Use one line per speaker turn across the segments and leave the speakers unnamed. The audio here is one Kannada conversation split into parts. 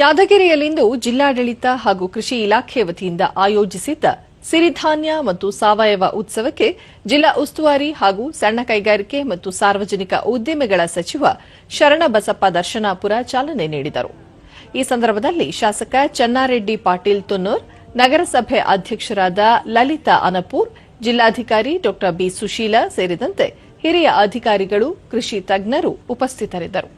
ಯಾದಗಿರಿಯಲ್ಲಿಂದು ಜಿಲ್ಲಾಡಳಿತ ಹಾಗೂ ಕೃಷಿ ಇಲಾಖೆ ವತಿಯಿಂದ ಆಯೋಜಿಸಿದ್ದ ಸಿರಿಧಾನ್ಯ ಮತ್ತು ಸಾವಯವ ಉತ್ಸವಕ್ಕೆ ಜಿಲ್ಲಾ ಉಸ್ತುವಾರಿ ಹಾಗೂ ಸಣ್ಣ ಕೈಗಾರಿಕೆ ಮತ್ತು ಸಾರ್ವಜನಿಕ ಉದ್ದಿಮೆಗಳ ಸಚಿವ ಶರಣಬಸಪ್ಪ ದರ್ಶನಾಪುರ ಚಾಲನೆ ನೀಡಿದರು. ಈ ಸಂದರ್ಭದಲ್ಲಿ ಶಾಸಕ ಚನ್ನಾರೆಡ್ಡಿ ಪಾಟೀಲ್ ತುನ್ನೂರ್, ನಗರಸಭೆ ಅಧ್ಯಕ್ಷರಾದ ಲಲಿತಾ ಅನಪೂರ್, ಜಿಲ್ಲಾಧಿಕಾರಿ ಡಾ ಬಿ ಸುಶೀಲಾ ಸೇರಿದಂತೆ ಹಿರಿಯ ಅಧಿಕಾರಿಗಳು, ಕೃಷಿ ತಜ್ಞರು ಉಪಸ್ಥಿತರಿದ್ದರು.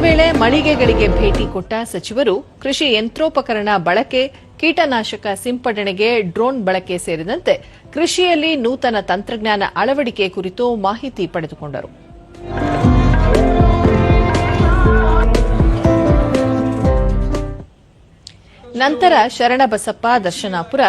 ವೇಳೆ ಮಳಿಗೆಗಳಿಗೆ ಭೇಟಿ ಕೊಟ್ಟ ಸಚಿವರು, ಕೃಷಿ ಯಂತ್ರೋಪಕರಣ ಬಳಕೆ, ಕೀಟನಾಶಕ ಸಿಂಪಡಣೆಗೆ ಡ್ರೋನ್ ಬಳಕೆ ಸೇರಿದಂತೆ ಕೃಷಿಯಲ್ಲಿ ನೂತನ ತಂತ್ರಜ್ಞಾನ ಅಳವಡಿಕೆ ಕುರಿತು ಮಾಹಿತಿ ಪಡೆದುಕೊಂಡರು. ನಂತರ ಶರಣಬಸಪ್ಪ ದರ್ಶನಾಪುರ,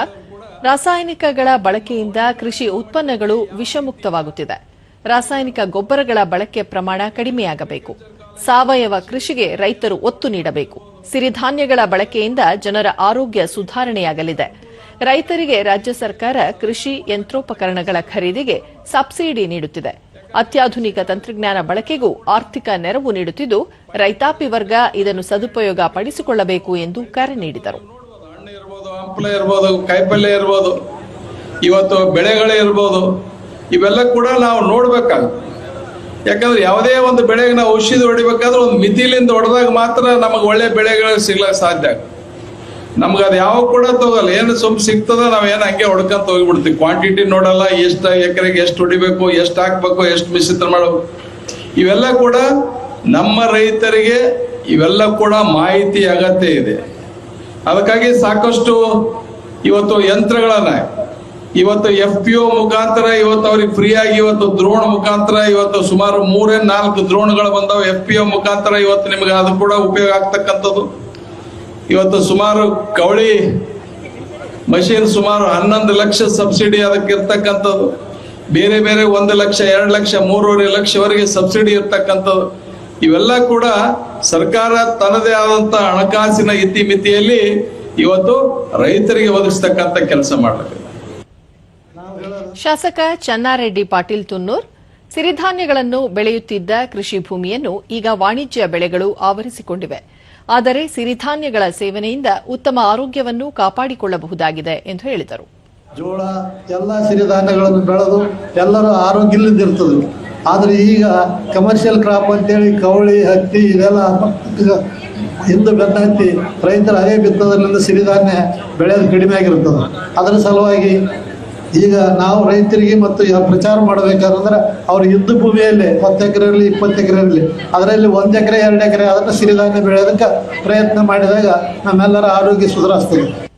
ರಾಸಾಯನಿಕಗಳ ಬಳಕೆಯಿಂದ ಕೃಷಿ ಉತ್ಪನ್ನಗಳು ವಿಷಮುಕ್ತವಾಗುತ್ತಿದೆ. ರಾಸಾಯನಿಕ ಗೊಬ್ಬರಗಳ ಬಳಕೆ ಪ್ರಮಾಣ ಕಡಿಮೆಯಾಗಬೇಕು. ಸಾವಯವ ಕೃಷಿಗೆ ರೈತರು ಒತ್ತು ನೀಡಬೇಕು. ಸಿರಿಧಾನ್ಯಗಳ ಬಳಕೆಯಿಂದ ಜನರ ಆರೋಗ್ಯ ಸುಧಾರಣೆಯಾಗಲಿದೆ. ರೈತರಿಗೆ ರಾಜ್ಯ ಸರ್ಕಾರ ಕೃಷಿ ಯಂತ್ರೋಪಕರಣಗಳ ಖರೀದಿಗೆ ಸಬ್ಸಿಡಿ ನೀಡುತ್ತಿದೆ. ಅತ್ಯಾಧುನಿಕ ತಂತ್ರಜ್ಞಾನ ಬಳಕೆಗೂ ಆರ್ಥಿಕ ನೆರವು ನೀಡುತ್ತಿದ್ದು, ರೈತಾಪಿ ವರ್ಗ ಇದನ್ನು ಸದುಪಯೋಗ ಪಡಿಸಿಕೊಳ್ಳಬೇಕು ಎಂದು ಕರೆ ನೀಡಿದರು.
ಕಾಯಿಪಲ್ಯ ಇವತ್ತು ಬೆಳೆಗಳೇ ಇರ್ಬೋದು, ಇವೆಲ್ಲ ಕೂಡ ನಾವು ನೋಡ್ಬೇಕಾಗುತ್ತೆ. ಯಾಕಂದ್ರೆ ಯಾವುದೇ ಒಂದು ಬೆಳೆಗೆ ನಾವು ಔಷಧಿ ಹೊಡಿಬೇಕಾದ್ರೆ ಒಂದು ಮಿತಿಲಿಂದ ಹೊಡೆದಾಗ ಮಾತ್ರ ನಮಗೆ ಒಳ್ಳೆ ಬೆಳೆಗಳು ಸಿಗ್ಲಕ್ಕೆ ಸಾಧ್ಯ ನಮ್ಗೆ ಅದು ಯಾವ ಕೂಡ ತಗೋಲ್ಲ. ಏನು ಸುಮ್ ಸಿಗ್ತದ ನಾವ್ ಏನು ಹಂಗೆ ಹೊಡ್ಕೊಂತ ಹೋಗ್ಬಿಡ್ತೀವಿ. ಕ್ವಾಂಟಿಟಿ ನೋಡಲ್ಲ, ಎಷ್ಟು ಎಕರೆಗೆ ಎಷ್ಟು ಹೊಡಿಬೇಕು, ಎಷ್ಟು ಹಾಕ್ಬೇಕು, ಎಷ್ಟು ಮಿಶ್ರಿತ ಮಾಡಬೇಕು. ಇವೆಲ್ಲ ಕೂಡ ನಮ್ಮ ರೈತರಿಗೆ ಇವೆಲ್ಲ ಕೂಡ ಮಾಹಿತಿ ಅಗತ್ಯ ಇದೆ. ಅದಕ್ಕಾಗಿ ಸಾಕಷ್ಟು ಇವತ್ತು ಯಂತ್ರಗಳನ್ನ ಇವತ್ತು ಎಫ್ ಪಿ ಒ ಮುಖಾಂತರ, ಇವತ್ತು ಅವ್ರಿಗೆ ಫ್ರೀ ಆಗಿ ಇವತ್ತು ದ್ರೋಣ ಮುಖಾಂತರ, ಇವತ್ತು ಸುಮಾರು ಮೂರೇ ನಾಲ್ಕು ದ್ರೋಣಗಳು ಬಂದವು. ಎಫ್ ಪಿ ಒ ಮುಖಾಂತರ ಇವತ್ತು ನಿಮ್ಗೆ ಅದು ಕೂಡ ಉಪಯೋಗ ಆಗ್ತಕ್ಕಂಥದ್ದು. ಇವತ್ತು ಸುಮಾರು ಕವಳಿ ಮಷೀನ್ ಸುಮಾರು ಹನ್ನೊಂದು ಲಕ್ಷ ಸಬ್ಸಿಡಿ ಅದಕ್ಕೆ ಇರ್ತಕ್ಕಂಥದ್ದು. ಬೇರೆ ಬೇರೆ ಒಂದು ಲಕ್ಷ, ಎರಡು ಲಕ್ಷ, ಮೂರುವರೆ ಲಕ್ಷವರೆಗೆ ಸಬ್ಸಿಡಿ ಇರ್ತಕ್ಕಂಥದ್ದು. ಇವೆಲ್ಲ ಕೂಡ ಸರ್ಕಾರ ತನ್ನದೇ ಆದಂತ ಹಣಕಾಸಿನ ಇತಿಮಿತಿಯಲ್ಲಿ ಇವತ್ತು ರೈತರಿಗೆ ಒದಗಿಸ್ತಕ್ಕಂಥ ಕೆಲಸ ಮಾಡಬೇಕು.
ಶಾಸಕ ಚನ್ನಾರೆಡ್ಡಿ ಪಾಟೀಲ್ ತುನ್ನೂರ್, ಸಿರಿಧಾನ್ಯಗಳನ್ನು ಬೆಳೆಯುತ್ತಿದ್ದ ಕೃಷಿ ಭೂಮಿಯನ್ನು ಈಗ ವಾಣಿಜ್ಯ ಬೆಳೆಗಳು ಆವರಿಸಿಕೊಂಡಿವೆ. ಆದರೆ ಸಿರಿಧಾನ್ಯಗಳ ಸೇವನೆಯಿಂದ ಉತ್ತಮ ಆರೋಗ್ಯವನ್ನು ಕಾಪಾಡಿಕೊಳ್ಳಬಹುದಾಗಿದೆ ಎಂದು ಹೇಳಿದರು.
ಜೋಳ, ಎಲ್ಲ ಸಿರಿಧಾನ್ಯಗಳನ್ನು ಬೆಳೆದು ಎಲ್ಲರೂ ಆರೋಗ್ಯದಿಂದ ಇರ್ತದೆ. ಆದರೆ ಈಗ ಕಮರ್ಷಿಯಲ್ ಕ್ರಾಪ್ ಅಂತೇಳಿ ಕವಳಿ, ಹತ್ತಿ ಇದೆಲ್ಲ ಹಿಂದೆ ಬೆನ್ನತ್ತಿ ರೈತರು ಅದೇ ಬಿತ್ತೋದ್ರಿಂದ ಸಿರಿಧಾನ್ಯ ಬೆಳೆಯೋದು ಕಡಿಮೆ ಆಗಿರ್ತದೆ. ಅದರ ಸಲುವಾಗಿ ಈಗ ನಾವು ರೈತರಿಗೆ ಮತ್ತು ಪ್ರಚಾರ ಮಾಡಬೇಕಾದ್ರೆ ಅವ್ರ ಯುದ್ಧ ಭೂಮಿಯಲ್ಲಿ ಹತ್ತು ಎಕರೆ ಇರಲಿ ಇಪ್ಪತ್ತು ಎಕರೆ ಇರಲಿ ಅದರಲ್ಲಿ ಒಂದು ಎಕರೆ, ಎರಡು ಎಕರೆ ಅದನ್ನು ಸಿರಿಧಾನ್ಯ ಬೆಳೆಯೋದಕ್ಕೆ ಪ್ರಯತ್ನ ಮಾಡಿದಾಗ ನಮ್ಮೆಲ್ಲರ ಆರೋಗ್ಯ ಸುಧಾರಿಸ್ತದೆ.